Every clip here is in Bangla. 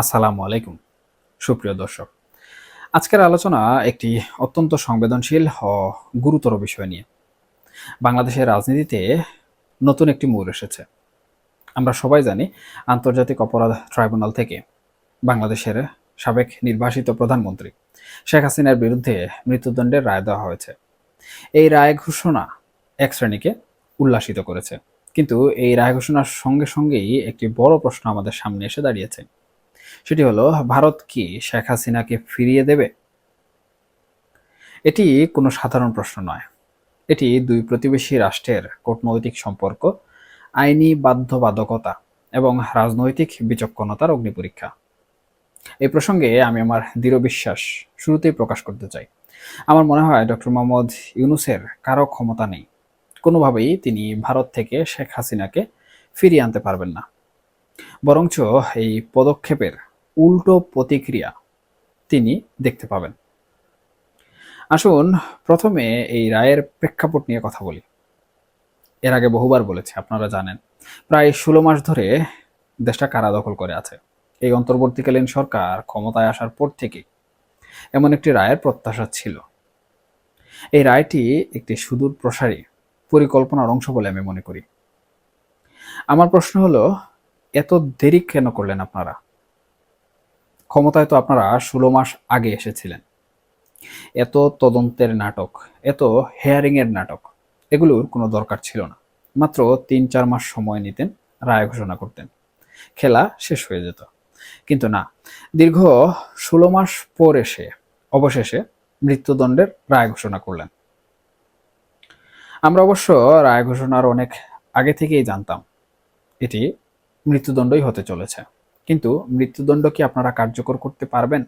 আসসালামু আলাইকুম। সুপ্রিয় দর্শক, আজকের আলোচনা একটি অত্যন্ত সংবেদনশীল ও গুরুতর বিষয় নিয়ে। বাংলাদেশের রাজনীতিতে নতুন একটি মোড় এসেছে। আমরা সবাই জানি আন্তর্জাতিক অপরাধ ট্রাইব্যুনাল থেকে বাংলাদেশের সাবেক নির্বাসিত প্রধানমন্ত্রী শেখ হাসিনার বিরুদ্ধে মৃত্যুদণ্ডের রায় দেওয়া হয়েছে। এই রায় ঘোষণা এক শ্রেণীকে উল্লাসিত করেছে। কিন্তু এই রায় ঘোষণার সঙ্গে সঙ্গেই একটি বড় প্রশ্ন আমাদের সামনে এসে দাঁড়িয়েছে। সেটি হলো, ভারত কি শেখ হাসিনাকে ফিরিয়ে দেবে? এটি কোনো সাধারণ প্রশ্ন নয়। এটি দুই প্রতিবেশী রাষ্ট্রের কূটনৈতিক সম্পর্ক, আইনি বাধ্যবাধকতা এবং রাজনৈতিক বিচক্ষণতার অগ্নিপরীক্ষা এই প্রসঙ্গে আমি আমার দৃঢ় বিশ্বাস শুরুতেই প্রকাশ করতে চাই। আমার মনে হয় ডক্টর মোহাম্মদ ইউনুসের কারও ক্ষমতা নেই। কোনোভাবেই তিনি ভারত থেকে শেখ হাসিনাকে ফিরিয়ে আনতে পারবেন না। বরঞ্চ এই পদক্ষেপের উল্টো প্রতিক্রিয়া তিনি দেখতে পাবেন। আসুন প্রথমে এই রায়ের প্রেক্ষাপট নিয়ে কথা বলি। এর আগে বহুবার বলেছি, আপনারা জানেন, প্রায় ষোলো মাস ধরে দেশটা কারা দখল করে আছে। এই অন্তর্বর্তীকালীন সরকার ক্ষমতায় আসার পর থেকে এমন একটি রায়ের প্রত্যাশা ছিল। এই রায়টি একটি সুদূর প্রসারী পরিকল্পনার অংশ বলে আমি মনে করি। আমার প্রশ্ন হলো এত দেরি কেন করলেন আপনারা? ক্ষমতায় তো আপনারা ষোলো মাস আগে এসেছিলেন। এত তদন্তের নাটক, এত হেয়ারিং এর নাটক এগুলোর কোনো দরকার ছিল না। মাত্র তিন চার মাস সময় নিতেন, রায় ঘোষণা করতেন। খেলা শেষ হয়ে যেত। কিন্তু না, দীর্ঘ ষোলো মাস পর এসে, অবশেষে মৃত্যুদণ্ডের রায় ঘোষণা করলেন। আমরা অবশ্য রায় ঘোষণার অনেক আগে থেকেই জানতাম। এটি মৃত্যুদণ্ডই হতে চলেছে। কিন্তু মৃত্যুদণ্ড কি আপনারা কার্যকর করতে পারবেন?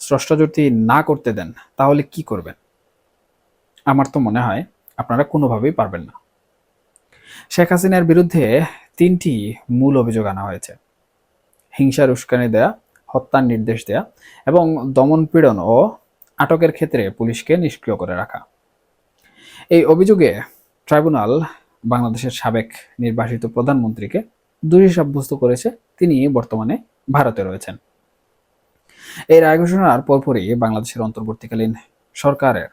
স্রষ্টা যদি না করতে দেন, তাহলে কি করবেন? আমার তো মনে হয় আপনারা কোনোভাবেই পারবেন না। শেখ হাসিনার বিরুদ্ধে তিনটি মূল অভিযোগ আনা হয়েছে। হিংসার উস্কানি দেয়া, হত্যার নির্দেশ দেয়া এবং দমন পীড়ন ও আটকের ক্ষেত্রে পুলিশকে নিষ্ক্রিয় করে রাখা। এই অভিযোগে ট্রাইব্যুনাল বাংলাদেশের সাবেক নির্বাসিত প্রধানমন্ত্রীকে দোষী সাব্যস্ত করেছে, তিনি বর্তমানে ভারতে রয়েছেন। এই রায় ঘোষণার পরপরই বাংলাদেশের অন্তর্বর্তীকালীন সরকারের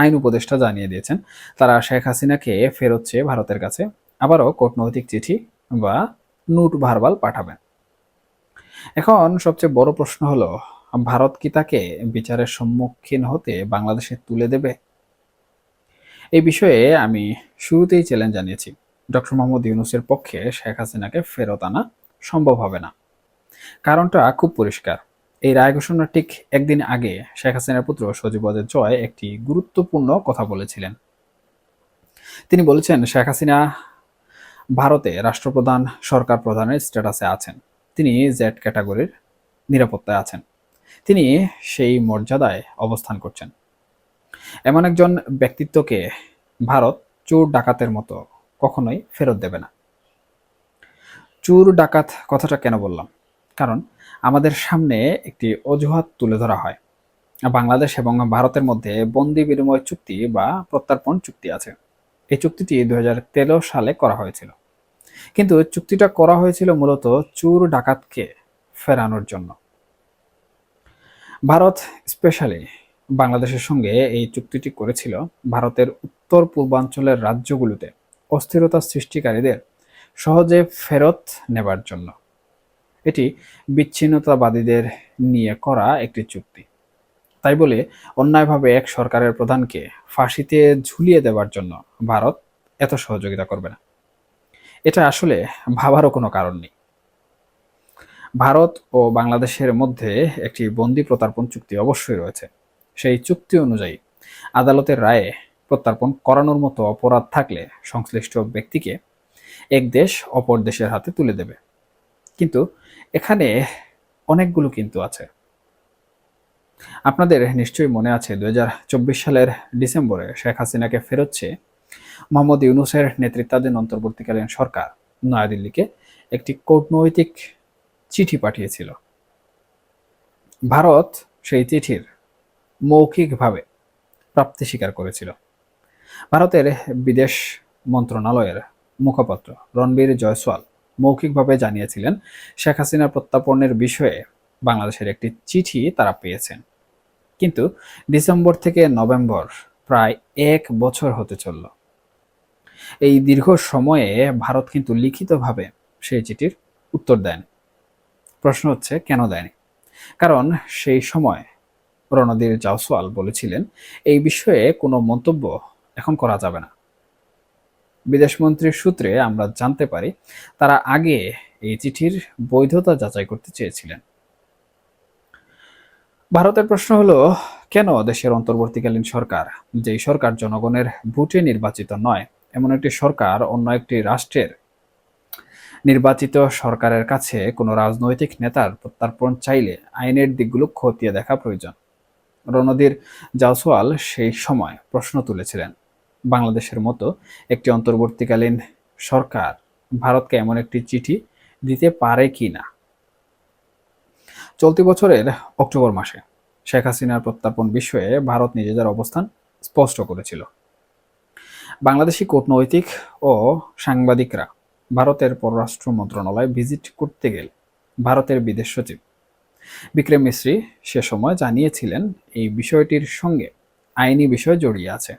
আইন উপদেষ্টা জানিয়ে দিয়েছেন, তারা শেখ হাসিনাকে ফেরত চেয়ে ভারতের কাছে আবারও কূটনৈতিক চিঠি বা নোট ভারবাল পাঠাবেন। এখন সবচেয়ে বড় প্রশ্ন হলো, ভারত কি তাকে বিচারের সম্মুখীন হতে বাংলাদেশে তুলে দেবে? এই বিষয়ে আমি শুরুতেই চ্যালেঞ্জ জানিয়েছি। ডক্টর মোহাম্মদ ইউনুসের পক্ষে শেখ হাসিনাকে ফেরত আনা সম্ভব হবে না। কারণটা খুব পরিষ্কার। এই রায় ঘোষণার ঠিক একদিন আগে শেখ হাসিনার পুত্র সজীবদের জয় একটি গুরুত্বপূর্ণ কথা বলেছিলেন। তিনি বলেছেন, শেখ হাসিনা ভারতে রাষ্ট্রপ্রধান, সরকার প্রধানের স্ট্যাটাসে আছেন। তিনি জেড ক্যাটাগরির নিরাপত্তায় আছেন। তিনি সেই মর্যাদায় অবস্থান করছেন। এমন একজন ব্যক্তিত্বকে ভারত চোর ডাকাতের মতো কখনোই ফেরত দেবে না। চুর ডাকাত কথাটা কেন বললাম? কারণ আমাদের সামনে একটি অজুহাত তুলে ধরা হয়। বাংলাদেশ এবং ভারতের মধ্যে বন্দি বিনিময় চুক্তি বা প্রত্যার্পণ চুক্তি আছে। এই চুক্তিটি দুই হাজার তেরো সালে করা হয়েছিল। কিন্তু চুক্তিটা করা হয়েছিল মূলত চুর ডাকাতকে ফেরানোর জন্য। ভারত স্পেশালি বাংলাদেশের সঙ্গে এই চুক্তিটি করেছিল ভারতের উত্তর পূর্বাঞ্চলের রাজ্যগুলোতে। অস্থিরতা সৃষ্টিকারীদের সহজে ফেরত নেবার জন্য। এটি বিচ্ছিন্নতাবাদীদের নিয়ে করা একটি চুক্তি। তাই বলে অন্যায়ভাবে এক সরকারের প্রধানকে ফাঁসিতে ঝুলিয়ে দেওয়ার জন্য ভারত এত সহযোগিতা করবে না। এটা আসলে ভাবারও কোনো কারণ নেই। ভারত ও বাংলাদেশের মধ্যে একটি বন্দি প্রতার্পণ চুক্তি অবশ্যই রয়েছে। সেই চুক্তি অনুযায়ী আদালতের রায়ে প্রত্যার্পণ করানোর মতো অপরাধ থাকলে সংশ্লিষ্ট ব্যক্তিকে এক দেশ অপর দেশের হাতে তুলে দেবে। কিন্তু এখানে অনেকগুলো কিন্তু আছে। আপনাদের নিশ্চয়ই মনে আছে দু সালের ডিসেম্বরে শেখ হাসিনাকে ফেরোচ্ছে মোহাম্মদ ইউনুসের নেতৃত্বাধীন অন্তর্বর্তীকালীন সরকার নয়াদিল্লিকে একটি কূটনৈতিক চিঠি পাঠিয়েছিল। ভারত সেই চিঠির মৌখিকভাবে প্রাপ্তি স্বীকার করেছিল। ভারতের বিদেশ মন্ত্রণালয়ের মুখপাত্র রণবীর জয়সওয়াল মৌখিকভাবে জানিয়েছিলেন, শেখ হাসিনার প্রত্যাপনের বিষয়ে বাংলাদেশের একটি চিঠি তারা পেয়েছেন। কিন্তু ডিসেম্বর থেকে নভেম্বর প্রায় এক বছর হতে চলল। এই দীর্ঘ সময়ে ভারত কিন্তু লিখিতভাবে সেই চিঠির উত্তর দেয়নি। প্রশ্ন হচ্ছে, কেন দেয়নি? কারণ সেই সময় রণধীর জাওসওয়াল বলেছিলেন, এই বিষয়ে কোনো মন্তব্য এখন করা যাবে না। বিদেশমন্ত্রীর সূত্রে আমরা জানতে পারি, তারা আগে এই চিঠির বৈধতা যাচাই করতে চেয়েছিলেন। ভারতের প্রশ্ন হলো, কেন দেশের অন্তর্বর্তীকালীন সরকার, যেই সরকার জনগণের ভোটে নির্বাচিত নয়, এমন একটি সরকার অন্য একটি রাষ্ট্রের নির্বাচিত সরকারের কাছে কোনো রাজনৈতিক নেতার প্রত্যার্পণ চাইলে আইনের দিকগুলো খতিয়ে দেখা প্রয়োজন? রণধীর জাওসওয়াল সেই সময় প্রশ্ন তুলেছিলেন। বাংলাদেশের মতো একটি অন্তর্বর্তীকালীন সরকার ভারতকে এমন একটি চিঠি দিতে পারে কি না? চলতি বছরের অক্টোবর মাসে শেখ হাসিনার প্রত্যার্পণ বিষয়ে ভারত নিজেদের অবস্থান স্পষ্ট করেছিল। বাংলাদেশি কূটনৈতিক ও সাংবাদিকরা ভারতের পররাষ্ট্র মন্ত্রণালয় ভিজিট করতে গেলে ভারতের বিদেশ সচিব বিক্রম মিশ্রী সে সময় জানিয়েছিলেন, এই বিষয়টির সঙ্গে আইনি বিষয় জড়িয়ে আছে।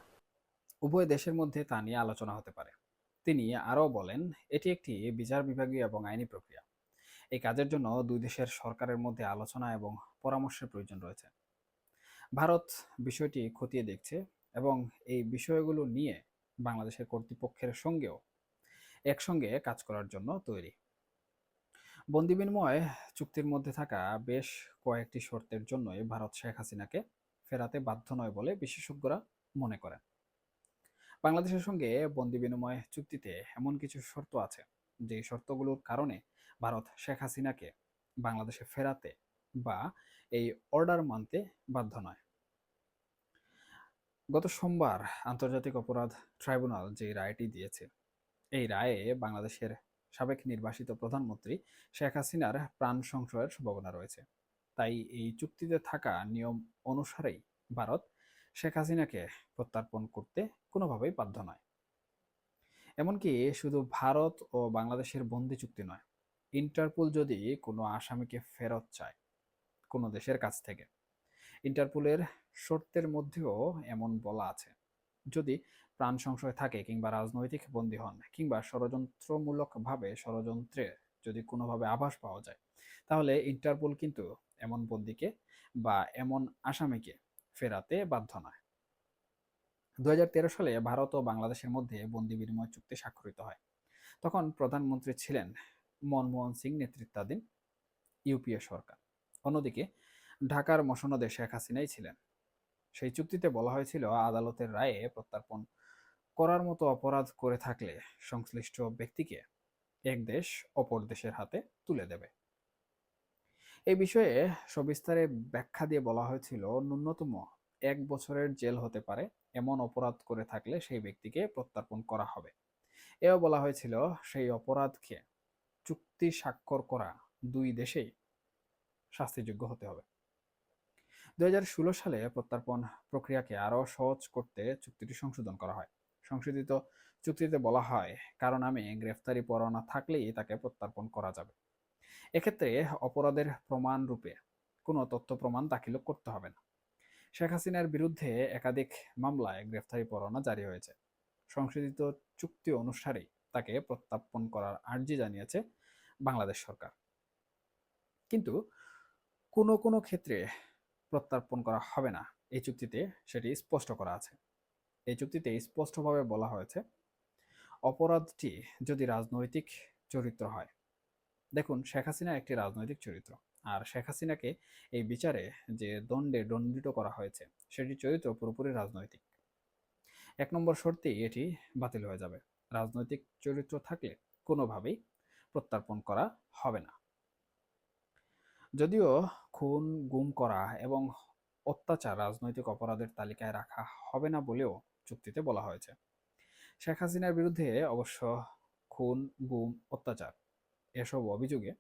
উভয় দেশের মধ্যে তা নিয়ে আলোচনা হতে পারে। তিনি আরও বলেন, এটি একটি বিচার বিভাগীয় এবং আইনি প্রক্রিয়া। এই কাজের জন্য দুই দেশের সরকারের মধ্যে আলোচনা এবং পরামর্শের প্রয়োজন রয়েছে। ভারত বিষয়টি খতিয়ে দেখছে এবং এই বিষয়গুলো নিয়ে বাংলাদেশের কর্তৃপক্ষের সঙ্গেও একসঙ্গে কাজ করার জন্য তৈরি। বন্দি বিনিময় চুক্তির মধ্যে থাকা বেশ কয়েকটি শর্তের জন্যই ভারত শেখ হাসিনাকে ফেরাতে বাধ্য নয় বলে বিশেষজ্ঞরা মনে করেন। বাংলাদেশের সঙ্গে বন্দি বিনিময় চুক্তিতে এমন কিছু শর্ত আছে, যে শর্তগুলোর কারণে ভারত শেখ হাসিনাকে বাংলাদেশে ফেরাতে বা এই অর্ডার মানতে বাধ্য নয়। গত সোমবার আন্তর্জাতিক অপরাধ ট্রাইব্যুনাল যে রায়টি দিয়েছে, এই রায়ে বাংলাদেশের সাবেক নির্বাসিত প্রধানমন্ত্রী শেখ হাসিনার প্রাণ সংশয়ের সম্ভাবনা রয়েছে। তাই এই চুক্তিতে থাকা নিয়ম অনুসারেই ভারত শেখ হাসিনাকে প্রত্যার্পণ করতে কোনোভাবেই বাধ্য নয়। এমনকি শুধু ভারত ও বাংলাদেশের বন্দি চুক্তি নয়, ইন্টারপোল যদি কোনো আসামিকে ফেরত চায় কোনো দেশের কাছ থেকে, ইন্টারপোলের শর্তের মধ্যেও এমন বলা আছে। যদি প্রাণ সংশয় থাকে কিংবা রাজনৈতিক বন্দী হন কিংবা ষড়যন্ত্রমূলকভাবে ষড়যন্ত্রে যদি কোনোভাবে আভাস পাওয়া যায়, তাহলে ইন্টারপোল কিন্তু এমন বন্দীকে বা এমন আসামিকে ফেরাতে বাধ্য নয়। দু সালে ভারত ও বাংলাদেশের মধ্যে বন্দি বিনিময় চুক্তি স্বাক্ষরিত হয়। তখন প্রধানমন্ত্রী ছিলেন মনমোহন সিং নেতৃত্বাধীন ইউপিএ সরকার। অন্যদিকে ঢাকার মসনদে শেখ হাসিনাই ছিলেন। সেই চুক্তিতে বলা হয়েছিল, আদালতের রায়ে প্রত্যার্পণ করার মতো অপরাধ করে থাকলে সংশ্লিষ্ট ব্যক্তিকে এক দেশ অপর দেশের হাতে তুলে দেবে। এই বিষয়ে সবিস্তারে ব্যাখ্যা দিয়ে বলা হয়েছিল, ন্যূনতম এক বছরের জেল হতে পারে এমন অপরাধ করে থাকলে সেই ব্যক্তিকে প্রত্যার্পণ করা হবে। এও বলা হয়েছিল, সেই অপরাধকে চুক্তি স্বাক্ষর করা দুই দেশেই শাস্তিযোগ্য হতে হবে। দুই হাজার ষোলো সালে প্রত্যার্পণ প্রক্রিয়াকে আরও সহজ করতে চুক্তিটি সংশোধন করা হয়। সংশোধিত চুক্তিতে বলা হয় কারণ আমি গ্রেফতারি পরোয়ানা থাকলেই তাকে প্রত্যার্পণ করা যাবে। এক্ষেত্রে অপরাধের প্রমাণ রূপে কোনো তথ্য প্রমাণ দাখিল করতে হবে না। শেখ হাসিনার বিরুদ্ধে একাধিক মামলায় গ্রেফতারি পরোয়ানা জারি হয়েছে। সংশোধিত চুক্তি অনুসারেই তাকে প্রত্যার্পণ করার আর্জি জানিয়েছে বাংলাদেশ সরকার। কিন্তু কোনো কোনো ক্ষেত্রে প্রত্যার্পণ করা হবে না। এই চুক্তিতে সেটি স্পষ্ট করা আছে। এই চুক্তিতে স্পষ্টভাবে বলা হয়েছে, অপরাধটি যদি রাজনৈতিক চরিত্র হয় দেখুন, শেখ হাসিনা একটি রাজনৈতিক চরিত্র। আর শেখ হাসিনাকে এই বিচারে যে দণ্ডে দণ্ডিত করা হয়েছে, সেটি চরিত্র পুরোপুরি রাজনৈতিক। এক নম্বর শর্তেই এটি বাতিল হয়ে যাবে। রাজনৈতিক চরিত্র থাকলে কোনোভাবেই প্রত্যার্পণ করা হবে না। যদিও খুন, গুম করা এবং অত্যাচার রাজনৈতিক অপরাধের তালিকায় রাখা হবে না বলেও চুক্তিতে বলা হয়েছে। শেখ হাসিনার বিরুদ্ধে অবশ্য খুন, গুম, অত্যাচার এসব অভিযোগে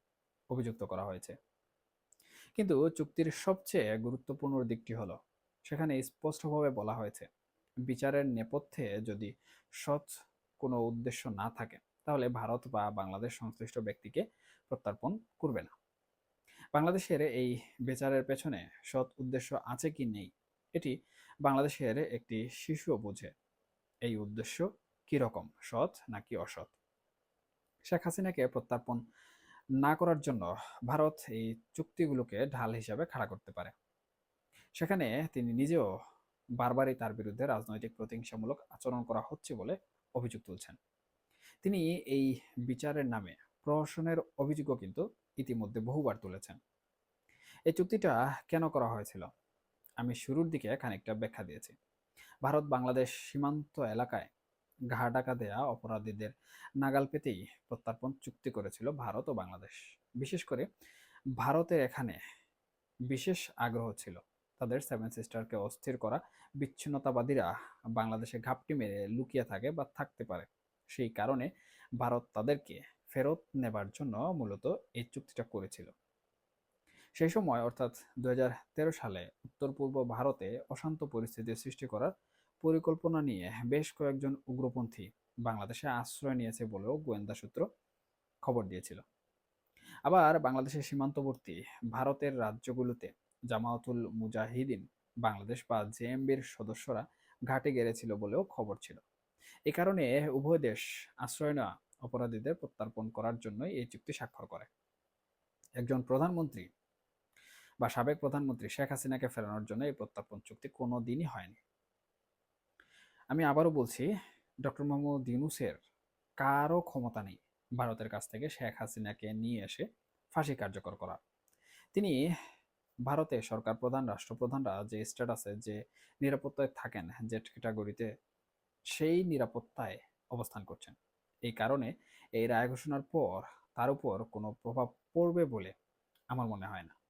অভিযুক্ত করা হয়েছে। কিন্তু চুক্তির সবচেয়ে গুরুত্বপূর্ণ দিকটি হলো, সেখানে স্পষ্টভাবে বলা হয়েছে, বিচারের নেপথ্যে যদি সৎ কোনো উদ্দেশ্য না থাকে, তাহলে ভারত বা বাংলাদেশ সংশ্লিষ্ট ব্যক্তিকে প্রত্যর্পণ করবে না। বাংলাদেশের এই বিচারের পেছনে সৎ উদ্দেশ্য আছে কি নেই, এটি বাংলাদেশের একটি শিশুও বোঝে, এই উদ্দেশ্য কি রকম, সৎ নাকি অসৎ? শেখ হাসিনাকে প্রত্যর্পণ না করার জন্য ভারত এই চুক্তিগুলোকে ঢাল হিসাবে খাড়া করতে পারে। সেখানে তিনি নিজেও বারবারই তার বিরুদ্ধে রাজনৈতিক প্রতিহিংসামূলক আচরণ করা হচ্ছে বলে অভিযোগ তুলছেন। তিনি এই বিচারের নামে প্রহসনের অভিযোগও কিন্তু ইতিমধ্যে বহুবার তুলেছেন। এই চুক্তিটা কেন করা হয়েছিল? আমি শুরুর দিকে খানিকটা ব্যাখ্যা দিয়েছি। ভারত বাংলাদেশ সীমান্ত এলাকায় ঘা ডাকা দেয়া অপরাধীদের নাগাল পেতেই প্রত্যর্পণ চুক্তি করেছিল ভারত ও বাংলাদেশ। বিশেষ করে ভারতের এখানে বিশেষ আগ্রহ ছিল। তাদের সেভেন সিস্টারকে অস্থির করা, বিচ্ছিন্নতাবাদীরা বাংলাদেশে ঘাপটি মেরে লুকিয়ে থাকে বা থাকতে পারে। সেই কারণে ভারত তাদেরকে ফেরত নেবার জন্য মূলত এই চুক্তিটা করেছিল। সেই সময় অর্থাৎ দু হাজার তেরো সালে উত্তর পূর্ব ভারতে অশান্ত পরিস্থিতি সৃষ্টি করার পরিকল্পনা নিয়ে বেশ কয়েকজন উগ্রপন্থী বাংলাদেশে আশ্রয় নিয়েছে বলেও গোয়েন্দা সূত্র খবর দিয়েছিল। আবার বাংলাদেশের সীমান্তবর্তী ভারতের রাজ্যগুলোতে জামায়াতুল মুজাহিদিন, বাংলাদেশ বা জেএমবির সদস্যরা ঘাটে গেড়েছিল বলেও খবর ছিল। এ কারণে উভয় দেশ আশ্রয় নেওয়া অপরাধীদের প্রত্যর্পণ করার জন্যই এই চুক্তি স্বাক্ষর করে। একজন প্রধানমন্ত্রী বা সাবেক প্রধানমন্ত্রী শেখ হাসিনাকে ফেরানোর জন্য এই প্রত্যর্পণ চুক্তি কোনো দিনই হয়নি। আমি আবারও বলছি, ডক্টর মোহাম্মদ ইউনুসের কারও ক্ষমতা নেই। ভারতের কাছ থেকে শেখ হাসিনাকে নিয়ে এসে ফাঁসি কার্যকর করা। তিনি ভারতে সরকার প্রধান, রাষ্ট্রপ্রধানরা যে স্ট্যাটাসে যে নিরাপত্তায় থাকেন যে ক্যাটাগরিতে সেই নিরাপত্তায় অবস্থান করছেন। এই কারণে এই রায় ঘোষণার পর তার উপর কোনো প্রভাব পড়বে বলে আমার মনে হয় না।